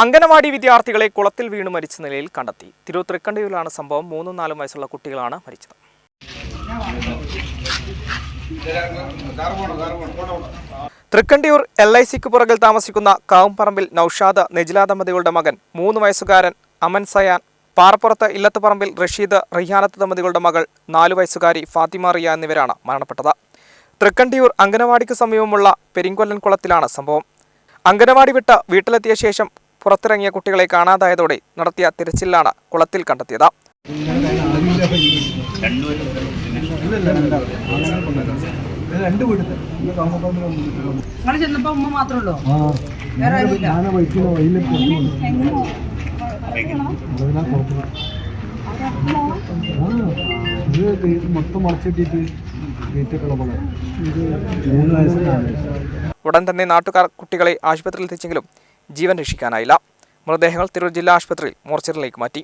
അംഗനവാടി വിദ്യാർത്ഥികളെ കുളത്തിൽ വീണ് മരിച്ച നിലയിൽ കണ്ടെത്തി. തിരൂർ തൃക്കണ്ടിയിലാണ് സംഭവം. മൂന്നും നാലും വയസ്സുള്ള കുട്ടികളാണ് മരിച്ചത്. തൃക്കണ്ടിയൂർ എൽ ഐ സിക്ക് പുറകിൽ താമസിക്കുന്ന കാവുംപറമ്പിൽ നൌഷാദ് നെജില ദമ്പതികളുടെ മകൻ മൂന്ന് വയസ്സുകാരൻ അമൻ സയാൻ പാറപ്പുറത്ത് ഇല്ലത്തുപറമ്പിൽ റഷീദ് റിഹാനത്ത് ദമ്പതികളുടെ മകൾ നാലു വയസ്സുകാരി ഫാത്തിമ റിയ എന്നിവരാണ് മരണപ്പെട്ടത്. തൃക്കണ്ടിയൂർ അംഗനവാടിക്ക് സമീപമുള്ള പെരിങ്കൊല്ലൻ കുളത്തിലാണ് സംഭവം. അംഗനവാടി വിട്ട് വീട്ടിലെത്തിയ ശേഷം പുറത്തിറങ്ങിയ കുട്ടികളെ കാണാതായതോടെ നടത്തിയ തിരച്ചിലാണ് കുളത്തിൽ കണ്ടെത്തിയത്. ചെന്നപ്പോ ഉമ്മ മാത്രമേ ഉള്ളൂ? വേറെ ഇത് മൊത്തം മറച്ചിട്ടിട്ട് ഉടൻ തന്നെ നാട്ടുകാർ കുട്ടികളെ ആശുപത്രിയിൽ എത്തിച്ചെങ്കിലും ജീവൻ രക്ഷിക്കാനായില്ല. മൃതദേഹങ്ങൾ തിരൂർ ജില്ലാ ആശുപത്രിയിൽ മോർച്ചറിലേക്ക് മാറ്റി.